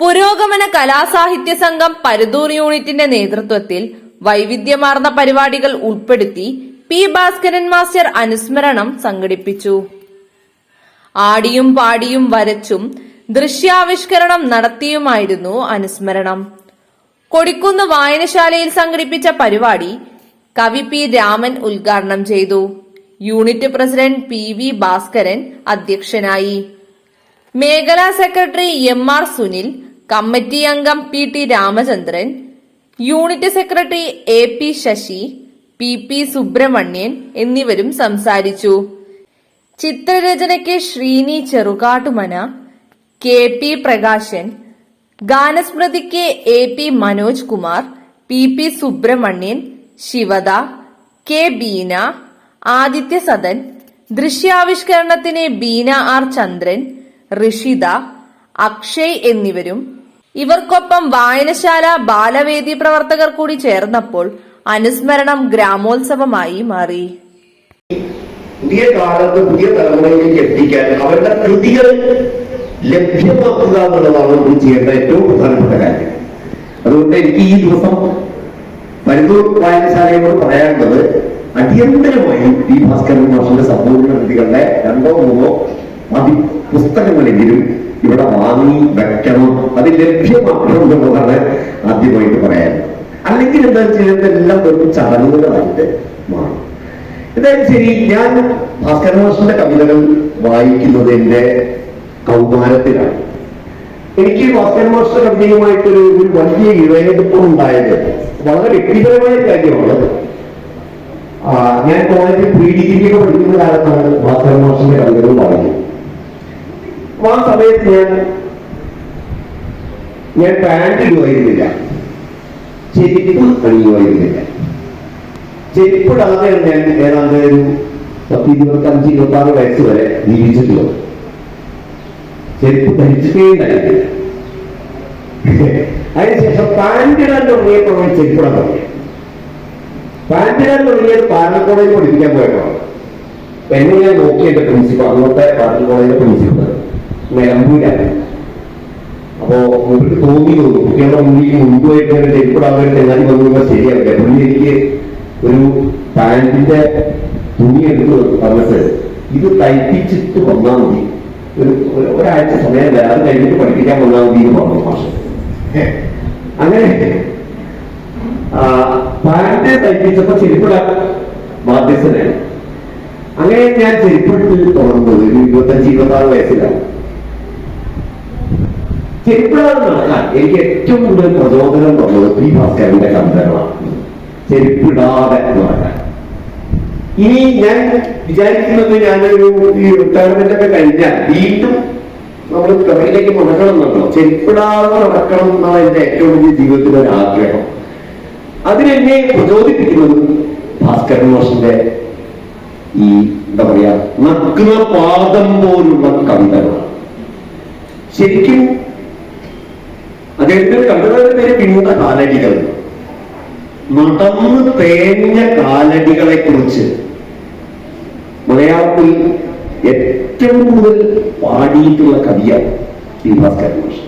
പുരോഗമന കലാസാഹിത്യ സംഘം പരുതൂർ യൂണിറ്റിന്റെ നേതൃത്വത്തിൽ വൈവിധ്യമാർന്ന പരിപാടികൾ ഉൾപ്പെടുത്തി പി ഭാസ്കരൻ മാസ്റ്റർ അനുസ്മരണം സംഘടിപ്പിച്ചു. ആടിയും പാടിയും വരച്ചും ദൃശ്യാവിഷ്കരണം നടത്തിയുമായിരുന്നു അനുസ്മരണം. കൊടിക്കുന്ന് വായനശാലയിൽ സംഘടിപ്പിച്ച പരിപാടി കവി പി രാമൻ ഉദ്ഘാടനം ചെയ്തു. Unit president P V Bhaskaran അധ്യക്ഷനായി. മേഖലാ secretary M R Sunil committee അംഗം P T Ramachandran unit secretary A P Sasi P P Subramanian എന്നിവരും സംസാരിച്ചു. ചിത്രരചനയ്ക്ക് Sreeni Cherukattumana K P Prakashan ഗാനസ്മൃതിക്ക് A P Manoj Kumar P P Subramanian Shivada K Beena Aditya Sadan ദൃശ്യാവിഷ്കരണത്തിന് Beena R Chandran Rishitha Akshay എന്നിവരും ഇവർക്കൊപ്പം വായനശാല ബാലവേദി പ്രവർത്തകർ കൂടി ചേർന്നപ്പോൾ അനുസ്മരണം ഗ്രാമോത്സവമായി മാറി. പുതിയ കാലത്ത് പുതിയ തലമുറയിലേക്ക് എത്തിക്കാൻ അവരുടെ കൃതികൾ ലഭ്യമാക്കുക എന്നുള്ളതാണ് നമ്മൾ ചെയ്യേണ്ട ഏറ്റവും പ്രധാനപ്പെട്ട കാര്യം. അതുകൊണ്ട് എനിക്ക് ഈ ദിവസം മരുന്നൂർ വായനശാലയോട് പറയാനുള്ളത് അടിയന്തരമായി പി ഭാസ്കരൻ മാഷിന്റെ സമ്പൂർണ കൃതികളുടെ രണ്ടോ മൂന്നോ അതി പുസ്തകങ്ങളെങ്കിലും ഇവിടെ വാങ്ങി വെക്കണം. അത് ലഭ്യമാക്കണം എന്നുള്ളതാണ് ആദ്യമായിട്ട് പറയാൻ അല്ലെങ്കിൽ എന്താ ചെയ്യുന്നത് എല്ലാം വെറും ചടങ്ങുകളായിട്ട് മാറും. എന്തായാലും ശരി ഞാൻ ഭാസ്കരൻ മാഷിന്റെ കവിതകൾ വായിക്കുന്നത് എന്റെ കൗമാരത്തിലാണ്. എനിക്ക് ഭാസ്കരൻ മാഷിന്റെ കവിതയുമായിട്ടൊരു ഒരു വലിയ ഇഴയെടുപ്പം ഉണ്ടായത് വളരെ വ്യക്തിപരമായ കാര്യമാണ്. ഞാൻ കോളേജിൽ പ്രീ ഡിഗ്രിയൊക്കെ പഠിക്കുന്ന കാലത്താണ് ഭാസ്കരൻ മാഷിന്റെ കവിതകൾ വായിക്കുന്നത്. ആ സമയത്ത് ഞാൻ ഞാൻ പാന്റ് ഇടുമായിരുന്നില്ല ചെരിപ്പ് അണിയുമായിരുന്നില്ല ചെരുപ്പിടാതെ ഞാൻ ഏതാണ്ട് ഒരു പത്ത് ഇരുപത്തഞ്ച് ഇരുപത്തി ആറ് വയസ്സ് വരെ ജീവിച്ചിട്ടുള്ളത്. ചെരുപ്പ് ധരിച്ചിട്ടേ ഉണ്ടായിട്ടില്ല അതിനുശേഷം പാന്റിടാൻ തുടങ്ങിയപ്പോഴാണ് ചെരുപ്പിടാൻ തുടങ്ങിയത്. പാന്റിടാൻ തുടങ്ങിയത് പാരണ കോളേജ് പഠിപ്പിക്കാൻ പോയപ്പോഴാണ് എന്നെ ഞാൻ നോക്കിയിട്ട് പ്രിൻസിപ്പൾ അന്നത്തെ പാരണ കോളേജിലെ പ്രിൻസിപ്പൾ നിലമ്പൂരാണ് അപ്പോ മുമ്പിട്ട് തോന്നി തോന്നി. കുട്ടികളുടെ മുന്നിൽ മുൻപുമായിട്ട് ഇങ്ങനെ ചെരുപ്പിടാൻ ചെന്നാലും വന്നു ശരിയാവില്ല. പുള്ളി എനിക്ക് ഒരു പാന്റിന്റെ തുണി എടുത്ത് പറഞ്ഞിട്ട് ഇത് തയ്പ്പിച്ചിട്ട് വന്നാൽ മതി. ഒരു ഒരു- ഒരാഴ്ച സമയം വരാം അത് കഴിഞ്ഞിട്ട് പഠിപ്പിക്കാൻ വന്നാൽ മതി എന്ന് പറഞ്ഞു അങ്ങനെ പാന്റ് തയ്പ്പിച്ചപ്പോ ചെരുപ്പിടാൻ ബാധ്യസ്ഥനാണ് അങ്ങനെ ഞാൻ ചെരുപ്പിട്ട് തുടർന്നത് ഒരു ഇരുപത്തഞ്ച് ഇരുപത്തി ആറ് വയസ്സിലാണ്. ചെരുപ്പിടാതെ എനിക്ക് ഏറ്റവും കൂടുതൽ പ്രചോദനം തന്നത് പി ഭാസ്കരന്റെ കവിതകളാണ് ചെരുപ്പിടാതെ നടക്കാൻ ഇനി ഞാൻ വിചാരിക്കുന്നത് ഞാനൊരു ഈ റിട്ടയർമെന്റ് ഒക്കെ കഴിഞ്ഞാൽ വീണ്ടും നമ്മൾ കവിയിലേക്ക് മുടക്കണം എന്നാണല്ലോ ചെരുപ്പിടാതെ നടക്കണം എന്നാണ് എന്റെ ഏറ്റവും വലിയ ജീവിതത്തിലെ ഒരു ആഗ്രഹം. അതിനെന്നെ പ്രചോദിപ്പിക്കുന്നത് ഭാസ്കരൻ മോഷന്റെ ഈ എന്താ പറയാ നഗ്ന പാദം പോലുള്ള കവിതകളാണ് ശരിക്കും അദ്ദേഹത്തിന്റെ കവിതകളുടെ പേര് പിന്നീട് കാലടികൾ. നടന്ന് തേഞ്ഞ കാലടികളെ കുറിച്ച് മലയാളത്തിൽ ഏറ്റവും കൂടുതൽ പാടിയിട്ടുള്ള കവിയാണ് ഈ ഭാസ്കരൻ മാഷ്.